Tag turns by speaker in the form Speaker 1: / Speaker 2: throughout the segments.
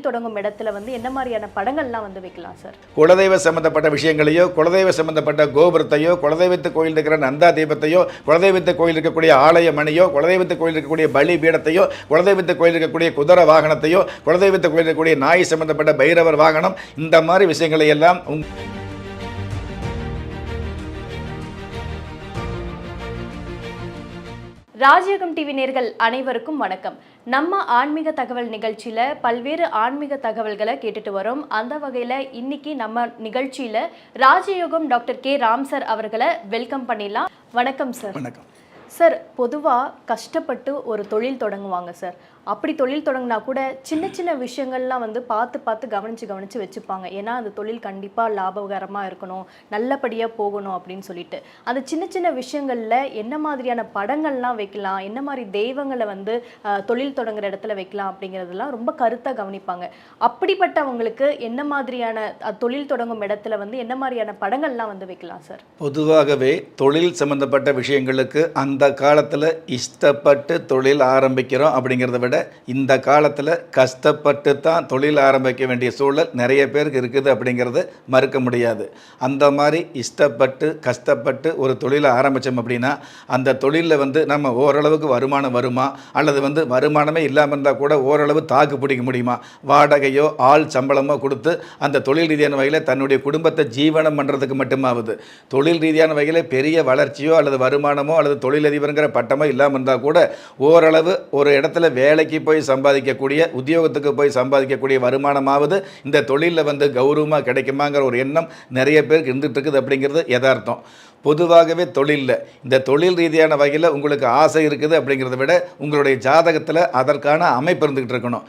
Speaker 1: தொழில் தொடங்கும் இடத்துல வந்து என்ன மாதிரியான படங்கள்லாம் வந்து வைக்கலாம் சார்?
Speaker 2: குலதெய்வ சம்பந்தப்பட்ட விஷயங்களையோ குலதெய்வ சம்பந்தப்பட்ட கோபுரத்தையோ குலதெய்வத்து கோயில் இருக்கிற நந்தா தீபத்தையோ குலதெய்வத்து கோயில் இருக்கக்கூடிய ஆலய மணியோ குலதெய்வத்து கோயில் இருக்கக்கூடிய பலி பீடத்தையோ குலதெய்வத்து கோயில் இருக்கக்கூடிய குதிரை வாகனத்தையோ குலதெய்வத்து கோயில் இருக்கக்கூடிய நாய் சம்பந்தப்பட்ட பைரவர் வாகனம் இந்த மாதிரி விஷயங்களை எல்லாம் உங்
Speaker 1: ராஜயோகம் டிவி நேர்கள் அனைவருக்கும் வணக்கம். நம்ம ஆன்மீக தகவல் நிகழ்ச்சியில பல்வேறு ஆன்மீக தகவல்களை கேட்டுட்டு வரோம். அந்த வகையில இன்னைக்கு நம்ம நிகழ்ச்சியில ராஜயோகம் டாக்டர் கே. ராம் சார் அவர்களை வெல்கம் பண்ணிடலாம். வணக்கம் சார்.
Speaker 2: வணக்கம்.
Speaker 1: சார் பொதுவாக கஷ்டப்பட்டு ஒரு தொழில் தொடங்குவாங்க சார். அப்படி தொழில் தொடங்கினா கூட சின்ன சின்ன விஷயங்கள்லாம் வந்து பார்த்து பார்த்து கவனித்து கவனித்து வச்சுப்பாங்க. ஏன்னா அந்த தொழில் கண்டிப்பாக லாபகரமாக இருக்கணும் நல்லபடியாக போகணும் அப்படின்னு சொல்லிட்டு. அந்த சின்ன சின்ன விஷயங்களில் என்ன மாதிரியான படங்கள்லாம் வைக்கலாம் என்ன மாதிரி தெய்வங்களை வந்து தொழில் தொடங்குற இடத்துல வைக்கலாம் அப்படிங்கிறதெல்லாம் ரொம்ப கருத்தாக கவனிப்பாங்க. அப்படிப்பட்டவங்களுக்கு என்ன மாதிரியான தொழில் தொடங்கும் இடத்துல வந்து என்ன மாதிரியான படங்கள்லாம் வந்து வைக்கலாம் சார்?
Speaker 2: பொதுவாகவே தொழில் சம்மந்தப்பட்ட விஷயங்களுக்கு அந்த காலத்தில் இஷ்டப்பட்டு தொழில் ஆரம்பிக்கிறோம் அப்படிங்கிறத விட இந்த காலத்தில் கஷ்டப்பட்டு தான் தொழில் ஆரம்பிக்க வேண்டிய சூழல் நிறைய பேருக்கு இருக்குது அப்படிங்கிறது மறுக்க முடியாது. அந்த மாதிரி இஷ்டப்பட்டு கஷ்டப்பட்டு ஒரு தொழிலை ஆரம்பித்தோம் அப்படின்னா அந்த தொழிலில் வந்து நம்ம ஓரளவுக்கு வருமானம் வருமா? அல்லது வந்து வருமானமே இல்லாமல் இருந்தால் கூட ஓரளவு தாக்கு பிடிக்க முடியுமா? வாடகையோ ஆள் சம்பளமோ கொடுத்து அந்த தொழில் ரீதியான வகையில் தன்னுடைய குடும்பத்தை ஜீவனம் பண்ணுறதுக்கு மட்டுமாவது. தொழில் ரீதியான வகையில் பெரிய வளர்ச்சியோ அல்லது வருமானமோ அல்லது தொழிலதிபருங்கிற பட்டமோ இல்லாமல் இருந்தால் கூட ஓரளவு ஒரு இடத்துல வேலை வேலைக்கு போய் சம்பாதிக்கக்கூடிய உத்தியோகத்துக்கு போய் சம்பாதிக்கக்கூடிய வருமானமாவது இந்த தொழிலில் வந்து கௌரவமாக கிடைக்குமாங்கிற ஒரு எண்ணம் நிறைய பேருக்கு இருந்துட்டு இருக்குது அப்படிங்கிறது யதார்த்தம். பொதுவாகவே தொழிலில். இந்த தொழில் ரீதியான வகையில் உங்களுக்கு ஆசை இருக்குது அப்படிங்கிறத விட உங்களுடைய ஜாதகத்தில் அதற்கான அமைப்பு இருந்துக்கிட்டு இருக்கணும்.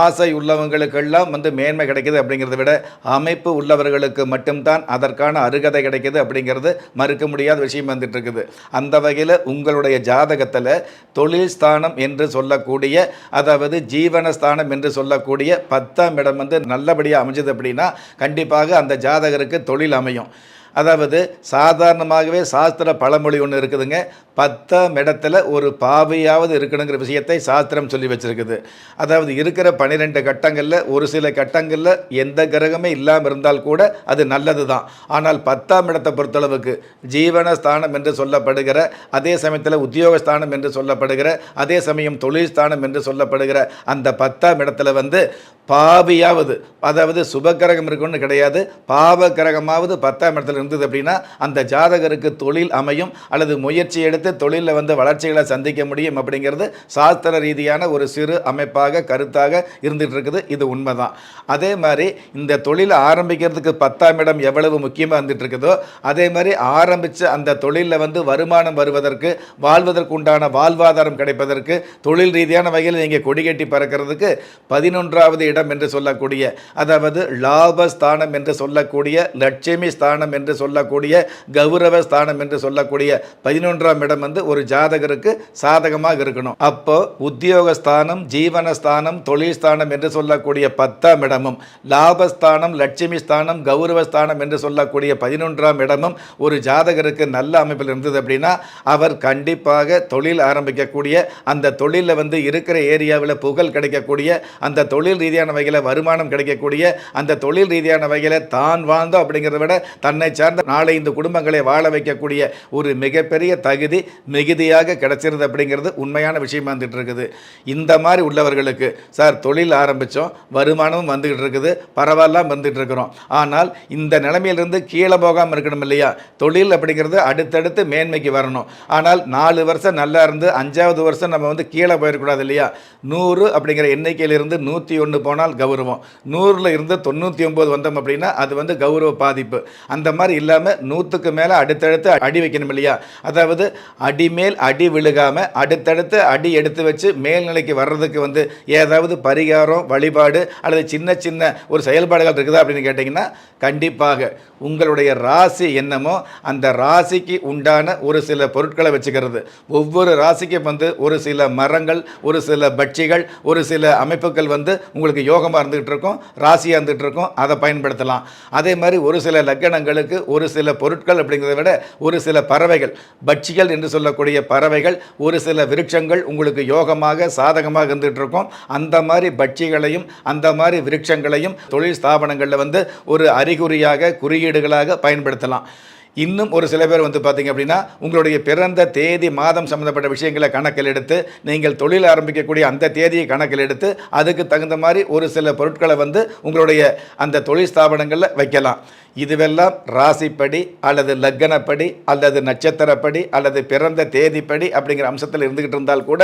Speaker 2: ஆசை உள்ளவங்களுக்கெல்லாம் வந்து மேன்மை கிடைக்கிது அப்படிங்கிறத விட அமைப்பு உள்ளவர்களுக்கு மட்டும்தான் அதற்கான அருகதை கிடைக்குது அப்படிங்கிறது மறுக்க முடியாத விஷயம் வந்துட்டு இருக்குது. அந்த வகையில் உங்களுடைய ஜாதகத்தில் தொழில் ஸ்தானம் என்று சொல்லக்கூடிய அதாவது ஜீவன ஸ்தானம் என்று சொல்லக்கூடிய பத்தாம் இடம் வந்து நல்லபடியாக அமைஞ்சது அப்படின்னா கண்டிப்பாக அந்த ஜாதகருக்கு தொழில் அமையும். அதாவது சாதாரணமாகவே சாஸ்திர பழமொழி ஒன்று இருக்குதுங்க. பத்தாம் இடத்துல ஒரு பாவையாவது இருக்கணுங்கிற விஷயத்தை சாஸ்திரம் சொல்லி வச்சிருக்குது. அதாவது இருக்கிற பன்னிரெண்டு கட்டங்களில் ஒரு சில கட்டங்களில் எந்த கிரகமே இல்லாமல் இருந்தால் கூட அது நல்லது தான் ஆனால் பத்தாம் இடத்தை பொறுத்தளவுக்கு ஜீவன ஸ்தானம் என்று சொல்லப்படுகிற அதே சமயத்தில் உத்தியோகஸ்தானம் என்று சொல்லப்படுகிற அதே சமயம் தொழில் ஸ்தானம் என்று சொல்லப்படுகிற அந்த பத்தாம் இடத்துல வந்து பாவியாவது. அதாவது சுபக்கிரகம் இருக்குன்னு கிடையாது. பாவ கிரகமாவது பத்தாம் இடத்துல இருந்தது அப்படின்னா அந்த ஜாதகருக்கு தொழில் அமையும் அல்லது முயற்சி எடுத்து தொழிலில் வந்து வளர்ச்சிகளை சந்திக்க முடியும் அப்படிங்கிறது சாஸ்திர ரீதியான ஒரு சிறு அமைப்பாக கருத்தாக இருந்துகிட்டு இருக்குது இது உண்மைதான். அதே மாதிரி இந்த தொழிலை ஆரம்பிக்கிறதுக்கு பத்தாம் இடம் எவ்வளவு முக்கியமாக இருந்துட்டு இருக்குதோ அதே மாதிரி ஆரம்பித்த அந்த தொழிலில் வந்து வருமானம் வருவதற்கு வாழ்வதற்கு உண்டான வாழ்வாதாரம் கிடைப்பதற்கு தொழில் ரீதியான வகையில் நீங்கள் கொடிகட்டி பறக்கிறதுக்கு பதினொன்றாவது இடம் என்று சொல்லக்கூடிய அதாவது லாபஸ்தானம் என்று சொல்லக்கூடிய லட்சுமி ஸ்தானம் என்று சொல்லக்கூடிய கௌரவ ஸ்தானம் என்று சொல்லக்கூடிய பதினொன்றாம் இடம் வந்து ஒரு ஜாதகருக்கு சாதகமாக இருக்கணும். அப்போ உத்தியோகஸ்தானம் ஜீவனஸ்தானம் தொழில் ஸ்தானம் என்று சொல்லக்கூடிய பத்தாம் இடமும் லாபஸ்தானம் லட்சுமி ஸ்தானம் கௌரவ ஸ்தானம் என்று சொல்லக்கூடிய பதினொன்றாம் இடமும் ஒரு ஜாதகருக்கு நல்ல அமைப்பில் இருந்தது அப்படின்னா அவர் கண்டிப்பாக தொழில் ஆரம்பிக்கக்கூடிய அந்த தொழிலில் வந்து இருக்கிற ஏரியாவில் புகழ் கிடைக்கக்கூடிய அந்த தொழில் ரீதியான வகையில் வருமானம் கிடைக்கக்கூடிய அந்த தொழில் ரீதியான வகையில் தான் வாழ்ந்தோம் அப்படிங்கிறத விட தன்னை சார்ந்த நாளை இந்த குடும்பங்களை வாழ வைக்கக்கூடிய ஒரு மிகப்பெரிய தகுதி மிகுதியாக கிடைச்சிருது அப்படிங்கிறது உண்மையான விஷயமா வந்துட்டு இருக்குது. இந்த மாதிரி உள்ளவர்களுக்கு சார் தொழில் ஆரம்பித்தோம் வருமானமும் வந்துகிட்டு இருக்குது பரவாயில்லாம் வந்துட்டு இருக்கிறோம். ஆனால் இந்த நிலைமையிலிருந்து கீழே போகாமல் இருக்கணும் இல்லையா? தொழில் அப்படிங்கிறது அடுத்தடுத்து மேன்மைக்கு வரணும். ஆனால் நாலு வருஷம் நல்லா இருந்து அஞ்சாவது வருஷம் நம்ம வந்து கீழே போயிடக்கூடாது இல்லையா? நூறு அப்படிங்கிற எண்ணிக்கையிலிருந்து நூற்றி ஒன்று போன போனால் கௌரவம். நூறில் இருந்து தொண்ணூற்றி ஒம்பது வந்தோம் அப்படின்னா அது வந்து கௌரவ பாதிப்பு. அந்த மாதிரி இல்லாமல் நூற்றுக்கு மேலே அடுத்தடுத்து அடி வைக்கணும் இல்லையா? அதாவது அடி மேல் அடி விழுகாமல் அடுத்தடுத்து அடி எடுத்து வச்சு மேல்நிலைக்கு வர்றதுக்கு வந்து ஏதாவது பரிகாரம் வழிபாடு அல்லது சின்ன சின்ன ஒரு செயல்பாடுகள் இருக்குதா அப்படின்னு கேட்டிங்கன்னா கண்டிப்பாக. உங்களுடைய ராசி என்னமோ அந்த ராசிக்கு உண்டான ஒரு சில பொருட்களை வச்சுக்கிறது. ஒவ்வொரு ராசிக்கும் வந்து ஒரு சில மரங்கள் ஒரு சில பட்சிகள் ஒரு சில அமைப்புகள் வந்து உங்களுக்கு யோகமாக இருந்துகிட்டு இருக்கோம் ராசியாக இருந்துகிட்டு இருக்கோம் அதை பயன்படுத்தலாம். அதே மாதிரி ஒரு சில லக்கணங்களுக்கு ஒரு சில பொருட்கள் அப்படிங்கிறத விட ஒரு சில பறவைகள் பட்சிகள் என்று சொல்லக்கூடிய பறவைகள் ஒரு சில விருட்சங்கள் உங்களுக்கு யோகமாக சாதகமாக இருந்துகிட்டு இருக்கோம் அந்த மாதிரி பட்சிகளையும் அந்த மாதிரி விருட்சங்களையும் தொழில் ஸ்தாபனங்களில் வந்து ஒரு அறிகுறியாக குறியீடுகளாக பயன்படுத்தலாம். இன்னும் ஒரு சில பேர் வந்து பார்த்தீங்க அப்படின்னா உங்களுடைய பிறந்த தேதி மாதம் சம்மந்தப்பட்ட விஷயங்களை கணக்கில் எடுத்து நீங்கள் தொழில் ஆரம்பிக்கக்கூடிய அந்த தேதியை கணக்கில் எடுத்து அதுக்கு தகுந்த மாதிரி ஒரு சில பொருட்களை வந்து உங்களுடைய அந்த தொழில் ஸ்தாபனங்களில் வைக்கலாம். இதுவெல்லாம் ராசிப்படி அல்லது லக்கணப்படி அல்லது நட்சத்திரப்படி அல்லது பிறந்த தேதிப்படி அப்படிங்கிற அம்சத்தில் இருந்துக்கிட்டு இருந்தால் கூட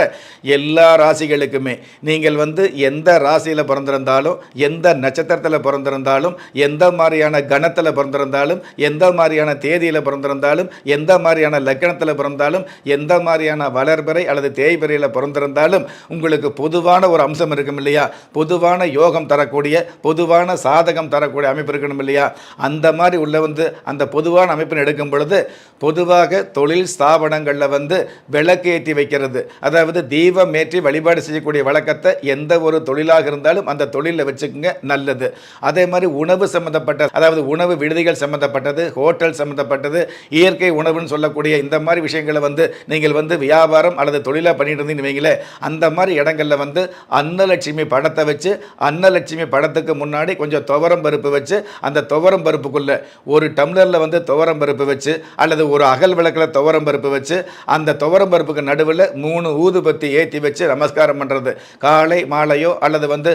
Speaker 2: எல்லா ராசிகளுக்குமே நீங்கள் வந்து எந்த ராசியில் பிறந்திருந்தாலும் எந்த நட்சத்திரத்தில் பிறந்திருந்தாலும் எந்த மாதிரியான கணத்தில் பிறந்திருந்தாலும் எந்த மாதிரியான தேதியில் பிறந்திருந்தாலும் எந்த மாதிரியான லக்கணத்தில் பிறந்தாலும் எந்த மாதிரியான வளர்பிறை அல்லது தேய்பிறையில் பிறந்திருந்தாலும் உங்களுக்கு பொதுவான ஒரு அம்சம் இருக்கும் இல்லையா? பொதுவான யோகம் தரக்கூடிய பொதுவான சாதகம் தரக்கூடிய அமைப்பு இருக்கணும் இல்லையா? அந்த அந்த மாதிரி உள்ள வந்து அந்த பொதுவான அமைப்பின் எடுக்கும் பொழுது பொதுவாக தொழில் ஸ்தாபனங்களில் வந்து விளக்கு ஏற்றி வைக்கிறது. அதாவது தீபம் ஏற்றி வழிபாடு செய்யக்கூடிய வழக்கத்தை எந்த ஒரு தொழிலாக இருந்தாலும் அந்த தொழிலில் வச்சுக்கோங்க நல்லது. அதே மாதிரி உணவு சம்மந்தப்பட்ட அதாவது உணவு விடுதிகள் சம்மந்தப்பட்டது ஹோட்டல் சம்மந்தப்பட்டது இயற்கை உணவுன்னு சொல்லக்கூடிய இந்த மாதிரி விஷயங்களை வந்து நீங்கள் வந்து வியாபாரம் அல்லது தொழிலாக பண்ணிட்டு இருந்தீங்கன்னு அந்த மாதிரி இடங்களில் வந்து அன்னலட்சுமி படத்தை வச்சு அன்னலட்சுமி படத்துக்கு முன்னாடி கொஞ்சம் துவரம் பருப்பு வச்சு அந்த துவரம் பருப்பு பருப்புக்குள்ள ஒரு டம்ளரில் வந்து துவரம் பருப்பு வச்சு அல்லது ஒரு அகல் விளக்கில் துவரம் பருப்பு வச்சு அந்த துவரம் பருப்புக்கு நடுவில் மூணு ஊதுபத்தி ஏற்றி வச்சு நமஸ்காரம் பண்ணுறது காலை மாலையோ அல்லது வந்து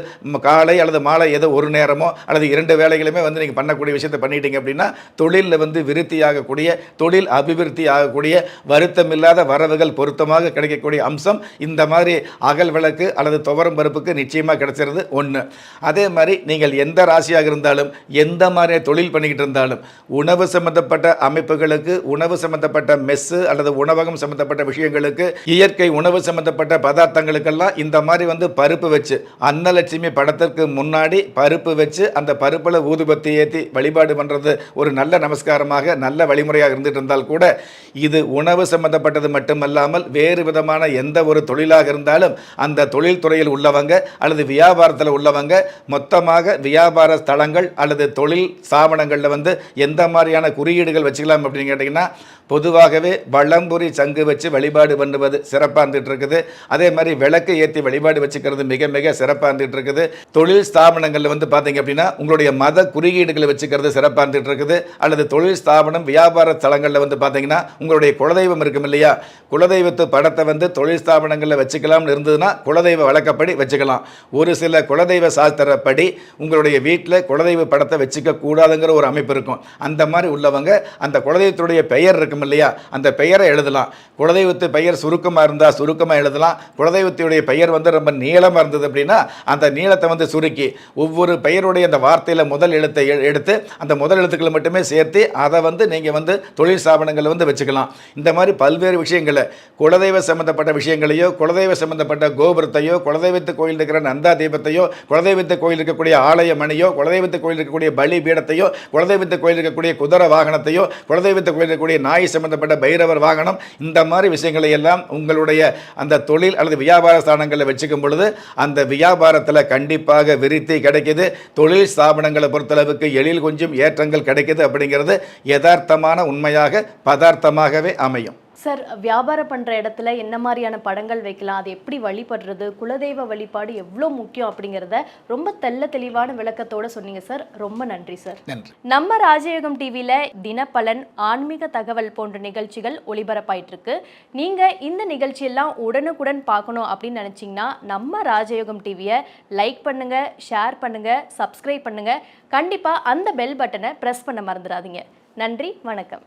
Speaker 2: காலை அல்லது மாலை ஏதோ ஒரு நேரமோ அல்லது இரண்டு வேலைகளுமே வந்து நீங்கள் பண்ணக்கூடிய விஷயத்தை பண்ணிட்டீங்க அப்படின்னா தொழிலில் வந்து விருத்தி ஆகக்கூடிய தொழில் அபிவிருத்தி ஆகக்கூடிய வருத்தம் இல்லாத வரவுகள் பொருத்தமாக கிடைக்கக்கூடிய அம்சம் இந்த மாதிரி அகல் விளக்கு அல்லது துவரம் பருப்புக்கு நிச்சயமாக கிடைச்சிருது ஒன்று அதே மாதிரி நீங்கள் எந்த ராசியாக இருந்தாலும் எந்த மாதிரி தொழில் பண்ணிக்கிட்டு இருந்தாலும் உணவு சம்பந்தப்பட்ட அமைப்புகளுக்கு உணவு சம்பந்தப்பட்ட மெஸ்ஸு அல்லது உணவகம் சம்பந்தப்பட்ட விஷயங்களுக்கு இயற்கை உணவு சம்பந்தப்பட்ட பதார்த்தங்களுக்கெல்லாம் இந்த மாதிரி வந்து பருப்பு வச்சு அன்னலட்சுமி படத்திற்கு முன்னாடி பருப்பு வச்சு அந்த பருப்பில் ஊதுபத்தி ஏற்றி வழிபாடு பண்ணுறது ஒரு நல்ல நமஸ்காரமாக நல்ல வழிமுறையாக இருந்துட்டு இருந்தால் கூட இது உணவு சம்பந்தப்பட்டது மட்டுமல்லாமல் வேறு விதமான எந்த ஒரு தொழிலாக இருந்தாலும் அந்த தொழில் துறையில் உள்ளவங்க அல்லது வியாபாரத்தில் உள்ளவங்க மொத்தமாக வியாபார ஸ்தலங்கள் அல்லது தொழில் ஸ்தாபனங்களில் வந்து எந்த மாதிரியான குறியீடுகள் வச்சுக்கலாம் அப்படின்னு கேட்டிங்கன்னா பொதுவாகவே வளம்புரி சங்கு வச்சு வழிபாடு பண்ணுவது சிறப்பாக இருந்துட்டு இருக்குது அதே மாதிரி விளக்கு ஏற்றி வழிபாடு வச்சுக்கிறது மிக மிக சிறப்பாக இருந்துட்டு இருக்குது தொழில் ஸ்தாபனங்களில் வந்து பார்த்தீங்க அப்படின்னா உங்களுடைய மத குறியீடுகளை வச்சுக்கிறது சிறப்பாக இருந்துட்டு இருக்குது அல்லது தொழில் ஸ்தாபனம் வியாபார ஸ்தலங்களில் வந்து பார்த்தீங்கன்னா உங்களுடைய குலதெய்வம் இருக்கும் இல்லையா? குலதெய்வத்து படத்தை வந்து தொழில் ஸ்தாபனங்களில் வச்சுக்கலாம்னு இருந்ததுன்னா குலதெய்வ வழக்கப்படி வச்சுக்கலாம். ஒரு சில குலதெய்வ சாஸ்திரப்படி உங்களுடைய வீட்டில் குலதெய்வ படத்தை வச்சுக்க கூடாதுங்கிற ஒரு அமைப்பு இருக்கும். அந்த மாதிரி உள்ளவங்க அந்த குலதெய்வத்துடைய பெயர் இருக்கும் இல்லையா? அந்த பெயரை எழுதலாம். குலதெய்வத்து பெயர் சுருக்கமாக இருந்தால் சுருக்கமாக எழுதலாம். குலதெய்வத்துடைய பெயர் வந்து ரொம்ப நீளமாக இருந்தது அப்படின்னா அந்த நீளத்தை வந்து சுருக்கி ஒவ்வொரு பெயருடைய அந்த வார்த்தையில் முதல் எழுத்தை எ- எடுத்து அந்த முதல் எழுத்துக்களை மட்டுமே சேர்த்து அதை வந்து நீங்கள் வந்து தொழில் ஸ்தாபனங்களில் வந்து வச்சுக்கலாம். இந்த மாதிரி பல்வேறு விஷயங்களை குலதெய்வ சம்மந்தப்பட்ட விஷயங்களையோ குலதெய்வ சம்மந்தப்பட்ட கோபுரத்தையோ குலதெய்வத்து கோயில் இருக்கிற நந்தா தீபத்தையோ குலதெய்வத்து கோயில் இருக்கக்கூடிய ஆலய மணியோ குலதெய்வத்து கோயில் இருக்கக்கூடிய பலி பீடத்தையோ குலதெய்வத்து கோயில் இருக்கக்கூடிய குதிரை வாகனத்தையோ குலதெய்வத்து கோயில் இருக்கக்கூடிய நாய் சம்பந்தப்பட்ட பைரவர் வாகனம் இந்த மாதிரி விஷயங்களை எல்லாம் உங்களுடைய அந்த தொழில் அல்லது வியாபார ஸ்தானங்களில் வச்சுக்கும் பொழுது அந்த வியாபாரத்தில் கண்டிப்பாக விருத்தி கிடைக்கிது. தொழில் ஸ்தாபனங்களை பொறுத்தளவுக்கு எழில் கொஞ்சம் ஏற்றங்கள் கிடைக்கிது அப்படிங்கிறது யதார்த்தமான உண்மையாக பதார்த்தமாகவே அமையும்.
Speaker 1: சார் வியாபாரம் பண்ணுற இடத்துல என்ன மாதிரியான படங்கள் வைக்கலாம்? அது எப்படி வழிபடுறது? குலதெய்வ வழிபாடு எவ்வளோ முக்கியம் அப்படிங்கிறத ரொம்ப தெள்ள தெளிவான விளக்கத்தோட சொன்னீங்க சார். ரொம்ப நன்றி சார். நம்ம ராஜயோகம் டிவியில் தினப்பலன் ஆன்மீக தகவல் போன்ற நிகழ்ச்சிகள் ஒளிபரப்பாயிட்டு இருக்கு நீங்கள் இந்த நிகழ்ச்சியெல்லாம் உடனுக்குடன் பார்க்கணும் அப்படின்னு நினச்சிங்கன்னா நம்ம ராஜயோகம் டிவியை லைக் பண்ணுங்க ஷேர் பண்ணுங்க சப்ஸ்கிரைப் பண்ணுங்க. கண்டிப்பாக அந்த பெல் பட்டனை ப்ரெஸ் பண்ண மறந்துடாதீங்க. நன்றி வணக்கம்.